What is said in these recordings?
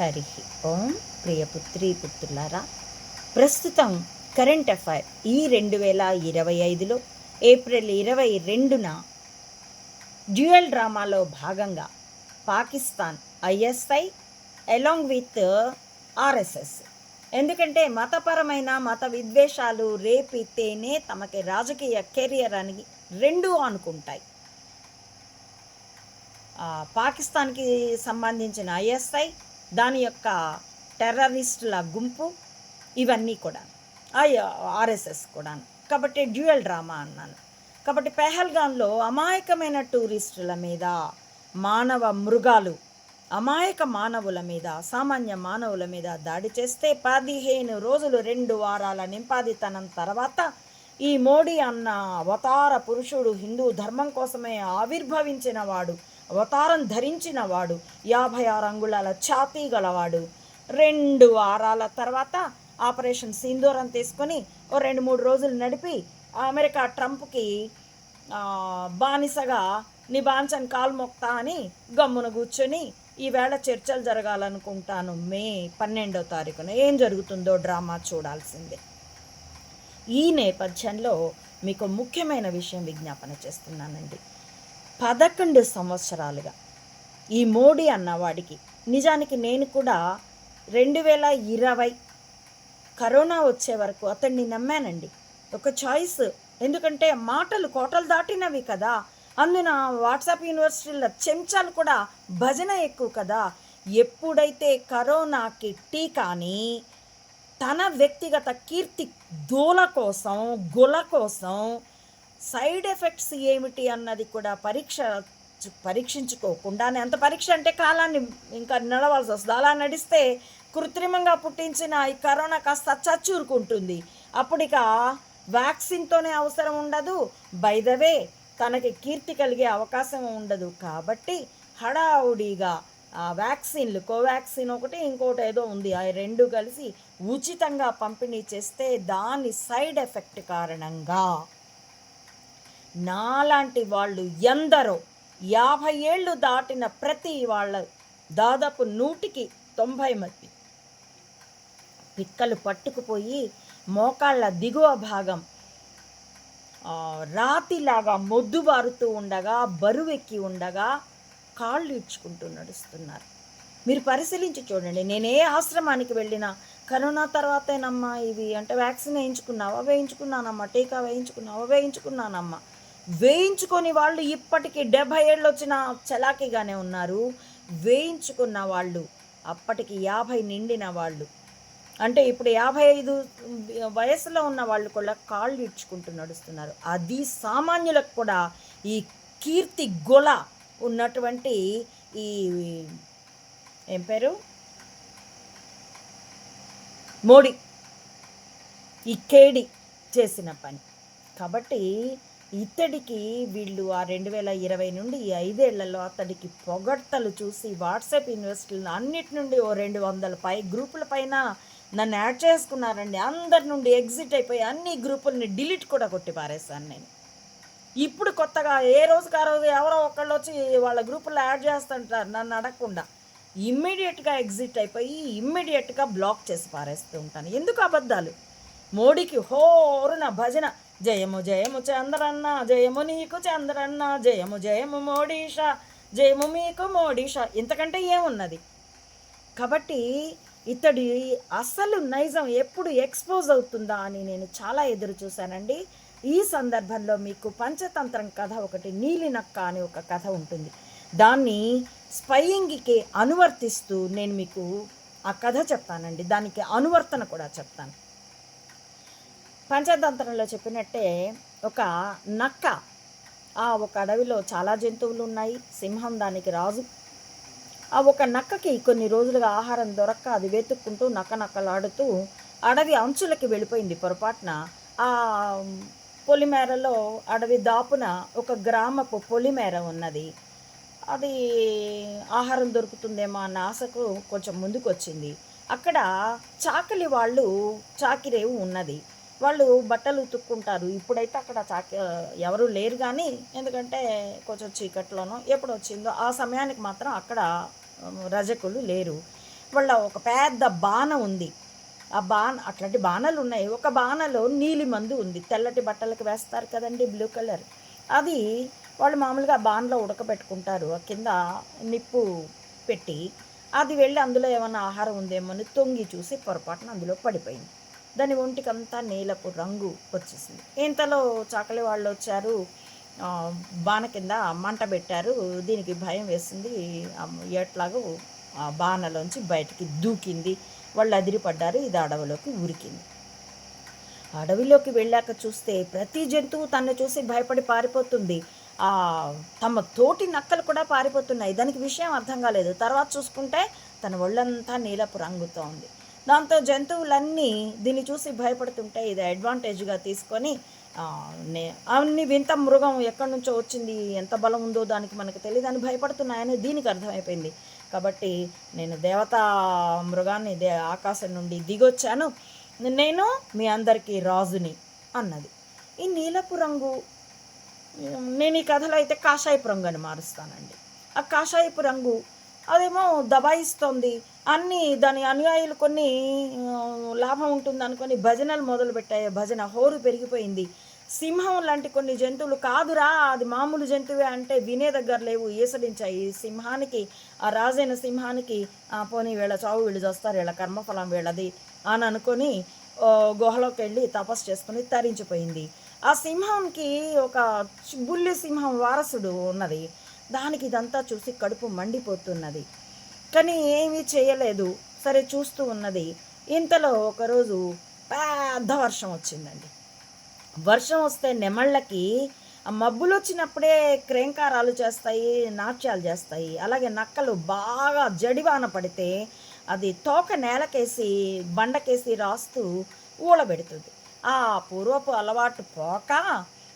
హరి ఓం ప్రియపుత్రి పుత్రులారా ప్రస్తుతం current affair ఈ రెండు వేల ఇరవై ఐదులో ఏప్రిల్ ఇరవై రెండున డ్యూయల్ డ్రామాలో భాగంగా Pakistan ISI along with RSS. ఎందుకంటే మతపరమైన మత విద్వేషాలు రేపితేనే తమకి రాజకీయ కెరియర్ అని రెండూ అనుకుంటాయి. పాకిస్తాన్కి సంబంధించిన ఐఎస్ఐ దాని యొక్క టెర్రరిస్టుల గుంపు ఇవన్నీ కూడా ఆర్ఎస్ఎస్ కూడా కాబట్టి డ్యూయల్ డ్రామా అన్నాను. కాబట్టి పెహల్గాన్లో అమాయకమైన టూరిస్టుల మీద మానవ మృగాలు అమాయక మానవుల మీద సామాన్య మానవుల మీద దాడి చేస్తే పదిహేను రోజులు రెండు వారాల నింపాదితనం తర్వాత ఈ మోడీ అన్న అవతార పురుషుడు హిందూ ధర్మం కోసమే ఆవిర్భవించిన వాడు అవతారం ధరించిన వాడు యాభై ఆరు అంగుళాల ఛాతీ గలవాడు. రెండు వారాల తర్వాత ఆపరేషన్ సింధూరం తీసుకొని ఓ రెండు మూడు రోజులు నడిపి అమెరికా ట్రంప్కి బానిసగా నీ బాంచన్ కాలు మొక్తా అని గమ్మున కూర్చొని ఈవేళ చర్చలు జరగాలనుకుంటాను. మే పన్నెండో తారీఖున ఏం జరుగుతుందో డ్రామా చూడాల్సిందే. ఈ నేపథ్యంలో మీకు ముఖ్యమైన విషయం విజ్ఞాపన చేస్తున్నానండి. పదకొండు సంవత్సరాలుగా. ఈ మోడీ అన్నవాడికి నిజానికి నేను కూడా రెండు వేల ఇరవై కరోనా వచ్చే వరకు అతన్ని నమ్మానండి. ఒక చాయిస్. ఎందుకంటే మాటలు కోటలు దాటినవి కదా. అందున వాట్సాప్ యూనివర్సిటీల చెంచాలు కూడా భజన ఎక్కువ కదా. ఎప్పుడైతే కరోనాకి టీకాని తన వ్యక్తిగత కీర్తి దూల కోసం గుల కోసం సైడ్ ఎఫెక్ట్స్ ఏమిటి అన్నది కూడా పరీక్ష పరీక్షించుకోకుండానే. అంత పరీక్ష అంటే కాలాన్ని ఇంకా నడవాల్సి వస్తుంది. అలా నడిస్తే కృత్రిమంగా పుట్టించిన ఈ కరోనా కాస్త చచ్చూరుకుంటుంది. అప్పుడు వ్యాక్సిన్తోనే అవసరం ఉండదు. బైదవే తనకి కీర్తి కలిగే అవకాశం ఉండదు. కాబట్టి హడావుడిగా ఆ వ్యాక్సిన్లు కోవాక్సిన్ ఒకటి ఇంకోటి ఏదో ఉంది. ఆ రెండు కలిసి ఉచితంగా పంపిణీ చేస్తే దాని సైడ్ ఎఫెక్ట్ కారణంగా నాలాంటి వాళ్ళు ఎందరో యాభై ఏళ్ళు దాటిన ప్రతి వాళ్ళ దాదాపు నూటికి తొంభై మంది. పిక్కలు పట్టుకుపోయి మోకాళ్ళ దిగువ భాగం రాతిలాగా మొద్దుబారుతూ ఉండగా బరువెక్కి ఉండగా కాళ్ళు ఇడ్చుకుంటూ నడుస్తున్నారు. మీరు పరిశీలించి చూడండి నేను ఏ ఆశ్రమానికి వెళ్ళినా కరోనా తర్వాతేనమ్మా ఇవి. అంటే వ్యాక్సిన్ వేయించుకున్నావా? వేయించుకున్నానమ్మా. టీకా వేయించుకున్నావా? వేయించుకున్నానమ్మా. వేయించుకొని వాళ్ళు ఇప్పటికీ డెబ్భై ఏళ్ళు వచ్చిన చలాకీగానే ఉన్నారు. వేయించుకున్న వాళ్ళు అప్పటికి యాభై నిండిన వాళ్ళు. అంటే ఇప్పుడు యాభై ఐదు వయసులో ఉన్న వాళ్ళు కూడా కాళ్ళు ఇడ్చుకుంటూ నడుస్తున్నారు. అది సామాన్యులకు కూడా ఈ కీర్తి గొల ఉన్నటువంటి ఈ ఏం పేరు? మోడీ. ఈ కేడి చేసిన పని. కాబట్టి ఇతడికి వీళ్ళు ఆ రెండు వేల ఇరవై నుండి ఈ ఐదేళ్ళలో అతడికి పొగడ్తలు చూసి వాట్సాప్ ఇన్వెస్టర్లు అన్నిటి నుండి ఓ రెండు వందల పై గ్రూపుల పైన నన్ను యాడ్ చేసుకున్నారండి. అందరి నుండి ఎగ్జిట్ అయిపోయి అన్ని గ్రూపుల్ని డిలీట్ కూడా కొట్టి పారేశాను నేను. ఇప్పుడు కొత్తగా ఏ రోజుకి ఆ రోజు ఎవరో ఒకళ్ళు వచ్చి వాళ్ళ గ్రూపుల్లో యాడ్ చేస్తుంటారు నన్ను అడగకుండా. ఇమ్మీడియట్గా ఎగ్జిట్ అయిపోయి ఇమ్మీడియట్గా బ్లాక్ చేసి పారేస్తూ ఉంటాను. ఎందుకు అబద్ధాలు? మోడీకి హోరున భజన. జయము జయము చంద్రన్న జయము నీకు చంద్రన్న జయము జయము మోడీషా జయము మీకు మోడీషా. ఇంతకంటే ఏమున్నది? కాబట్టి ఇతడి అసలు నైజం ఎప్పుడు ఎక్స్పోజ్ అవుతుందా అని నేను చాలా ఎదురు చూశానండి. ఈ సందర్భంలో మీకు పంచతంత్రం కథ ఒకటి నీలినక్క అని ఒక కథ ఉంటుంది. దాన్ని స్పయింగ్కి అనువర్తిస్తూ నేను మీకు ఆ కథ చెప్తానండి. దానికి అనువర్తన కూడా చెప్తాను. పంచతంత్రంలో చెప్పినట్టే ఒక నక్క ఆ ఒక అడవిలో చాలా జంతువులు ఉన్నాయి. సింహం దానికి రాజు. ఆ ఒక నక్కకి కొన్ని రోజులుగా ఆహారం దొరక్క అది వెతుక్కుంటూ నక్క నక్కలాడుతూ అడవి అంచులకి వెళ్ళిపోయింది పొరపాటున. ఆ పొలిమేరలో అడవి దాపున ఒక గ్రామపు పొలిమేర ఉన్నది. అది ఆహారం దొరుకుతుందేమో అన్న ఆశకు కొంచెం ముందుకు వచ్చింది అక్కడ చాకలి వాళ్ళు చాకిరేవు ఉన్నది. వాళ్ళు బట్టలు ఉతుక్కుంటారు. ఇప్పుడైతే అక్కడ చాక ఎవరు లేరు కానీ ఎందుకంటే కొంచెం చీకట్లోనో ఎప్పుడు వచ్చిందో ఆ సమయానికి మాత్రం అక్కడ రజకులు లేరు. వాళ్ళ ఒక పెద్ద బాణ ఉంది. ఆ బాణ అట్లాంటి బాణలు ఉన్నాయి. ఒక బాణలో నీలి మందు ఉంది. తెల్లటి బట్టలకు వేస్తారు కదండి బ్లూ కలర్. అది వాళ్ళు మామూలుగా బాణలో ఉడకబెట్టుకుంటారు. ఆ కింద నిప్పు పెట్టి అది వెళ్ళి అందులో ఏమైనా ఆహారం ఉందేమో అని తొంగి చూసి పొరపాటున అందులో పడిపోయింది. దాని ఒంటికంతా నీలపు రంగు వచ్చేసింది. ఇంతలో చాకలి వాళ్ళు వచ్చారు. బాణ కింద మంట పెట్టారు. దీనికి భయం వేసింది. ఎట్లాగో ఆ బాణలోంచి బయటికి దూకింది. వాళ్ళు అదిరిపడ్డారు. ఇది అడవిలోకి ఉరికింది. అడవిలోకి వెళ్ళాక చూస్తే ప్రతి జంతువు తన్ను చూసి భయపడి పారిపోతుంది. ఆ తమ తోటి నక్కలు కూడా పారిపోతున్నాయి. దానికి విషయం అర్థం కాలేదు. తర్వాత చూసుకుంటే తన ఒళ్ళంతా నీలపు రంగుతో ఉంది. దాంతో జంతువులన్నీ దీన్ని చూసి భయపడుతుంటే ఇది అడ్వాంటేజ్గా తీసుకొని నే అన్ని వింత మృగం ఎక్కడి నుంచో వచ్చింది ఎంత బలం ఉందో దానికి మనకు తెలియదు అని భయపడుతున్నాయని దీనికి అర్థమైపోయింది. కాబట్టి నేను దేవతా మృగాన్ని దే ఆకాశం నుండి దిగొచ్చాను. నేను మీ అందరికీ రాజుని అన్నది. ఈ నీలపు రంగు నేను ఈ కథలో అయితే కాషాయపు రంగు అని మారుస్తానండి. ఆ కాషాయపు రంగు అదేమో దబాయిస్తోంది. అన్ని దాని అనుయాయులు కొన్ని లాభం ఉంటుంది అనుకొని భజనలు మొదలుపెట్టాయి భజన హోరు పెరిగిపోయింది. సింహం లాంటి కొన్ని జంతువులు కాదురా అది మామూలు జంతువే అంటే వినే దగ్గర లేవు ఈసడించాయి సింహానికి ఆ రాజైన సింహానికి పోనీ వీళ్ళ చావు వీళ్ళు చేస్తారు వీళ్ళ కర్మఫలం వీళ్ళది అని అనుకొని గుహలోకి వెళ్ళి తపస్సు చేసుకుని తరించిపోయింది. ఆ సింహంకి ఒక బుల్లి సింహం వారసుడు ఉన్నది. దానికి ఇదంతా చూసి కడుపు మండిపోతున్నది. కానీ ఏమీ చేయలేదు. సరే చూస్తూ ఉన్నది. ఇంతలో ఒకరోజు పెద్ద వర్షం వచ్చిందండి. వర్షం వస్తే నెమళ్ళకి మబ్బులు వచ్చినప్పుడే క్రేంకారాలు చేస్తాయి నాట్యాలు చేస్తాయి. అలాగే నక్కలు బాగా జడివాన పడితే అది తోక నేలకేసి బండకేసి రాస్తూ ఊడబెడుతుంది ఆ పూర్వపు అలవాటు పోక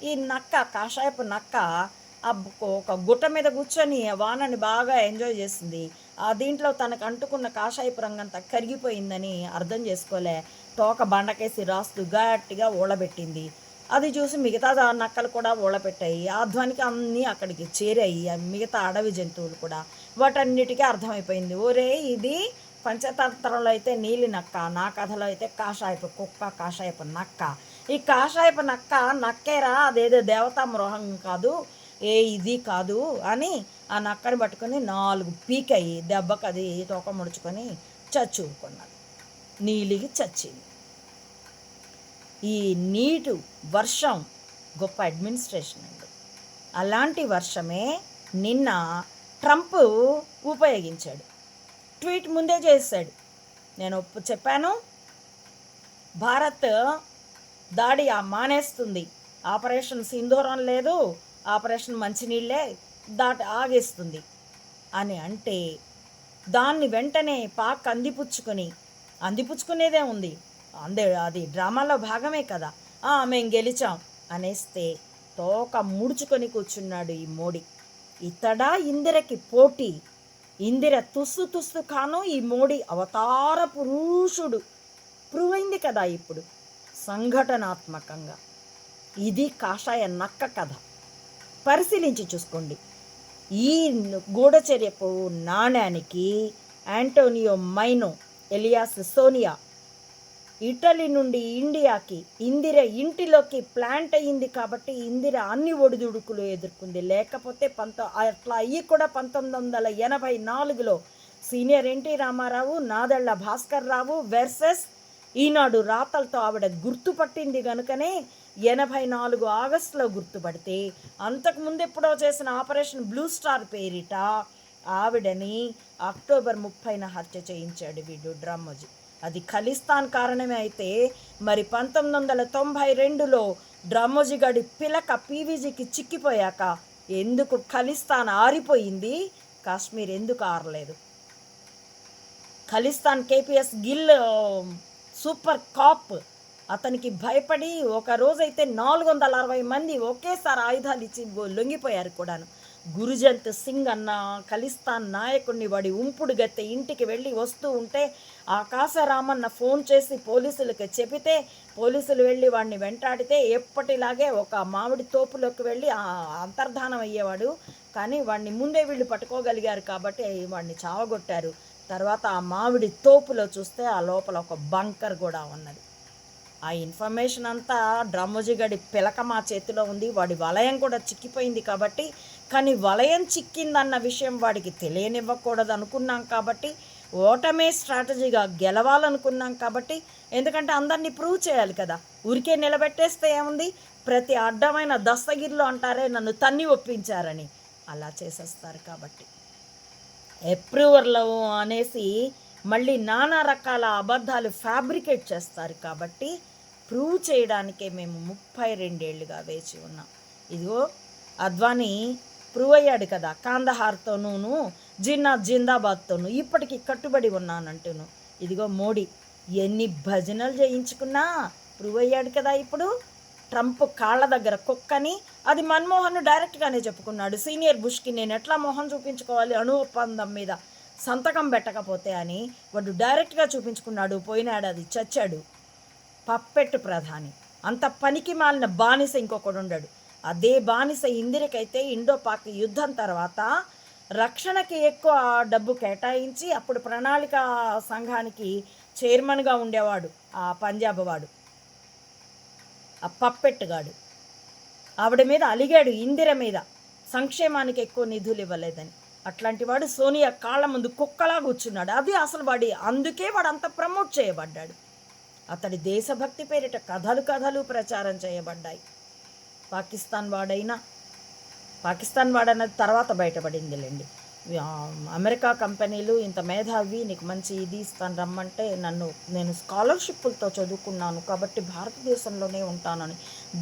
ఈ నక్క కాషాయపు నక్క ఆ ఒక గుట్ట మీద కూర్చొని వానని బాగా ఎంజాయ్ చేసింది. దీంట్లో తనకు అంటుకున్న కాషాయపు రంగంతా కరిగిపోయిందని అర్థం చేసుకోలే. తోక బండకేసి రాస్తూ గట్టిగా ఊడబెట్టింది అది చూసి మిగతా నక్కలు కూడా ఊడపెట్టాయి ఆ అన్నీ అక్కడికి చేరాయి. మిగతా అడవి జంతువులు కూడా. వాటన్నిటికీ అర్థమైపోయింది. ఒరే ఇది పంచతంత్రంలో అయితే నీలి నక్క నా కథలో అయితే కాషాయపు కుక్క కాషాయపు నక్క. ఈ కాషాయపు నక్క నక్కేరా? అదేదో దేవతా మృహం కాదు. ఏ ఇది కాదు అని ఆ నక్కని పట్టుకొని నాలుగు పీకాయి దెబ్బకి అది తోక ముడుచుకొని చచ్చుకున్నది నీలిగి చచ్చింది. ఈ నీటు వర్షం గొప్ప అడ్మినిస్ట్రేషన్ అండి. అలాంటి వర్షమే నిన్న ట్రంప్ ఉపయోగించాడు. ట్వీట్ ముందే చేశాడు. నేను ఒప్పు చెప్పాను భారత్ దాడి మానేస్తుంది. ఆపరేషన్ సింధూరం లేదు ఆపరేషన్ మంచినీళ్ళే దాటి ఆగేస్తుంది. అని అంటే దాన్ని వెంటనే పాక్ అందిపుచ్చుకొని అందిపుచ్చుకునేదే ఉంది. అందే అది డ్రామాలో భాగమే కదా. "ఆ, మేం గెలిచాం అనేస్తే తోక ముడుచుకొని కూర్చున్నాడు ఈ మోడీ. ఇతడా ఇందిరకి పోటీ. ఇందిర తుస్సు తుస్సు కాను ఈ మోడీ అవతార పురుషుడు. ప్రూవ్ అయింది కదా ఇప్పుడు సంఘటనాత్మకంగా. ఇది కాషాయ నక్క కథ. పరిశీలించి చూసుకోండి. ఈ గూఢచర్యపు నాణ్యానికి Antonio Maino alias Sonia Italy నుండి ఇండియాకి ఇందిర ఇంటిలోకి ప్లాంట్ అయ్యింది కాబట్టి ఇందిర అన్ని ఒడిదుడుకులు ఎదుర్కొంది. లేకపోతే పంతో అట్లా అయ్యి కూడా పంతొమ్మిది వందల ఎనభై నాలుగులో senior NT Ramarao Nadella Bhaskar Rao versus Eenadu రాతలతో ఆవిడ గుర్తుపట్టింది కనుకనే ఎనభై నాలుగు ఆగస్టులో గుర్తుపడితే అంతకుముందు ఎప్పుడో చేసిన ఆపరేషన్ బ్లూ స్టార్ పేరిట ఆవిడని అక్టోబర్ ముప్పైన హత్య చేయించాడు వీడు డ్రమ్మోజీ. అది ఖలిస్తాన్ కారణమే అయితే మరి పంతొమ్మిది వందల తొంభై రెండులో డ్రమ్మోజీ గడి పిలక పీవీజీకి చిక్కిపోయాక ఎందుకు ఖలిస్తాన్ ఆరిపోయింది? కాశ్మీర్ ఎందుకు ఆరలేదు? Khalistan KPS Gill super cop అతనికి భయపడి ఒక రోజైతే నాలుగు వందల అరవై మంది ఒకేసారి ఆయుధాలు ఇచ్చి లొంగిపోయారు కూడాను. గురుజంత్ సింగ్ అన్న ఖలిస్తాన్ నాయకుడిని వాడి ఉంపుడు గత్తె ఇంటికి వెళ్ళి వస్తూ ఉంటే ఆకాశరామన్న ఫోన్ చేసి పోలీసులకు చెబితే పోలీసులు వెళ్ళి వాడిని వెంటాడితే ఎప్పటిలాగే ఒక మామిడి తోపులోకి వెళ్ళి అంతర్ధానం అయ్యేవాడు. కానీ వాడిని ముందే వీళ్ళు పట్టుకోగలిగారు కాబట్టి వాడిని చావగొట్టారు. తర్వాత ఆ మామిడి తోపులో చూస్తే ఆ లోపల ఒక బంకర్ కూడా ఉన్నది. ఆ ఇన్ఫర్మేషన్ అంతా డ్రమ్ముజిగడి పిలక మా చేతిలో ఉంది. వాడి వలయం కూడా చిక్కిపోయింది కాబట్టి కానీ వలయం చిక్కిందన్న విషయం వాడికి తెలియనివ్వకూడదు అనుకున్నాం కాబట్టి ఓటమే స్ట్రాటజీగా గెలవాలనుకున్నాం కాబట్టి ఎందుకంటే అందరినీ ప్రూవ్ చేయాలి కదా. ఊరికే నిలబెట్టేస్తే ఏముంది? ప్రతి అడ్డమైన దస్తగిరిలో అంటారే నన్ను తన్ని ఒప్పించారని. అలా చేసేస్తారు కాబట్టి. అప్రూవర్లో అనేసి మళ్ళీ నానా రకాల అబద్ధాలు ఫ్యాబ్రికేట్ చేస్తారు కాబట్టి ప్రూవ్ చేయడానికే మేము ముప్పై రెండేళ్ళుగా వేచి ఉన్నాం. ఇదిగో అద్వానీ ప్రూవ్ అయ్యాడు కదా కాందహార్తోనూ జిన్నా జిందాబాద్తోనూ ఇప్పటికి కట్టుబడి ఉన్నానంటూను. ఇదిగో మోడీ ఎన్ని భజనలు చేయించుకున్నా ప్రూవ్ అయ్యాడు కదా ఇప్పుడు. ట్రంప్ కాళ్ళ దగ్గర కుక్కని అది మన్మోహన్ డైరెక్ట్గానే చెప్పుకున్నాడు. సీనియర్ బుష్కి నేను ఎట్లా మొహం చూపించుకోవాలి అణు ఒప్పందం మీద సంతకం పెట్టకపోతే అని వాడు డైరెక్ట్గా చూపించుకున్నాడు పోయిన ఏడాది చచ్చాడు. పప్పెట్టు ప్రధాని. అంత పనికి మాలిన బానిస ఇంకొకడు ఉండడు. అదే బానిస ఇందిరకైతే ఇండో పాక్ యుద్ధం తర్వాత రక్షణకి ఎక్కువ డబ్బు కేటాయించి అప్పుడు ప్రణాళిక సంఘానికి చైర్మన్గా ఉండేవాడు ఆ పంజాబ్ వాడు. ఆ పప్పెట్టుగాడు ఆవిడ మీద అలిగాడు ఇందిర మీద. సంక్షేమానికి ఎక్కువ నిధులు ఇవ్వలేదని. అట్లాంటి వాడు సోనియా కాళ్ళ ముందు కుక్కలా కూర్చున్నాడు. అది అసలు వాడి అందుకే వాడు అంత ప్రమోట్ చేయబడ్డాడు. అతడి దేశభక్తి పేరిట కథలు కథలు ప్రచారం చేయబడ్డాయి. పాకిస్తాన్ వాడైనా పాకిస్తాన్ వాడన్నది తర్వాత బయటపడిందిలేండి. అమెరికా కంపెనీలు ఇంత మేధావి నీకు మంచి ఇది ఇస్తాను రమ్మంటే నన్ను నేను స్కాలర్షిప్లతో చదువుకున్నాను కాబట్టి భారతదేశంలోనే ఉంటానని.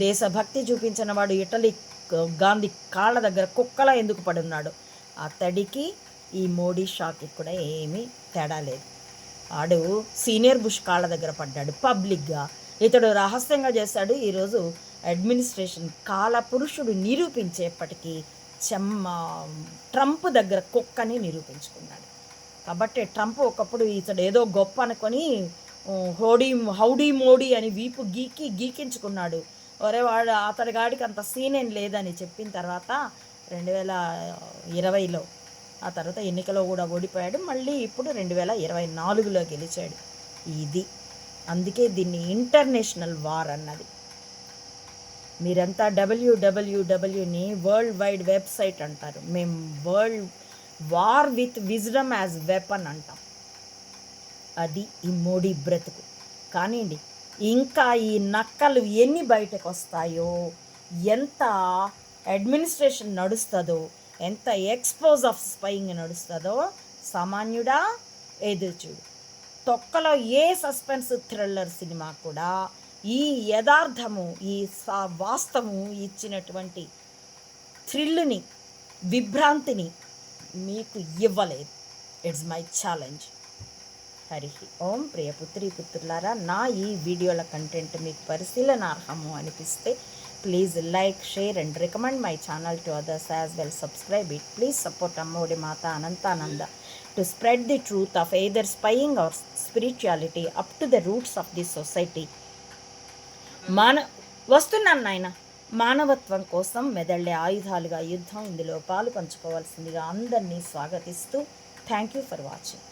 దేశభక్తి చూపించిన వాడు ఇటలీ గాంధీ కాళ్ళ దగ్గర కుక్కలా ఎందుకు పడున్నాడు? అతడికి ఈ మోడీ షాకి కూడా ఏమీ తేడా లేదు. ఆడు సీనియర్ బుష్ కాళ్ళ దగ్గర పడ్డాడు పబ్లిక్గా. ఇతడు రహస్యంగా చేశాడు ఈరోజు అడ్మినిస్ట్రేషన్ కాల పురుషుడు నిరూపించేప్పటికీ చెమ్మ ట్రంప్ దగ్గర కుక్కని నిరూపించుకున్నాడు. కాబట్టి ట్రంప్ ఒకప్పుడు ఇతడు ఏదో గొప్ప అనుకొని హోడీ హౌడీ మోడీ అని వీపు గీకి గీకించుకున్నాడు. ఒరే వాడు అతడి గాడికి అంత సీన్ ఏం లేదని చెప్పిన తర్వాత రెండు వేల ఇరవైలో ఆ తర్వాత ఎన్నికలో కూడా ఓడిపోయాడు. మళ్ళీ ఇప్పుడు రెండు వేల ఇరవై నాలుగులో గెలిచాడు. ఇది. అందుకే దీన్ని ఇంటర్నేషనల్ వార్ అన్నది. మీరంతా డబ్ల్యూడబ్ల్యూడబ్ల్యూని వరల్డ్ వైడ్ వెబ్సైట్ అంటారు. మేము world war with wisdom as weapon అంటాం. అది ఈ మోడీ బ్రతుకు. కానివ్వండి ఇంకా ఈ నక్కలు ఎన్ని బయటకు వస్తాయో ఎంత అడ్మినిస్ట్రేషన్ నడుస్తుందో ఎంత ఎక్స్పోజ్ ఆఫ్ స్పైయింగ్ నడుస్తుందో సామాన్యుడా ఎదురుచూడు తొక్కలో ఏ సస్పెన్స్ థ్రిల్లర్ సినిమా కూడా ఈ యథార్థము ఈ సా వాస్తవము ఇచ్చినటువంటి థ్రిల్ని విభ్రాంతిని మీకు ఇవ్వలేదు. It's my challenge Hari Om ప్రియపుత్రి పుత్రులారా నా ఈ వీడియోల కంటెంట్ మీకు పరిశీలనార్హము అనిపిస్తే please like share and recommend my channel to others as well subscribe it please support అమ్మోడి Mata Anantananda to spread the truth of either spying or spirituality up to the roots of the society మాన వస్తున్నాను నాయన. మానవత్వం కోసం మెదళ్ళే ఆయుధాలుగా యుద్ధం. ఇందులో పాలు పంచుకోవాల్సిందిగా అందరినీ స్వాగతిస్తూ థ్యాంక్ యూ ఫర్ వాచింగ్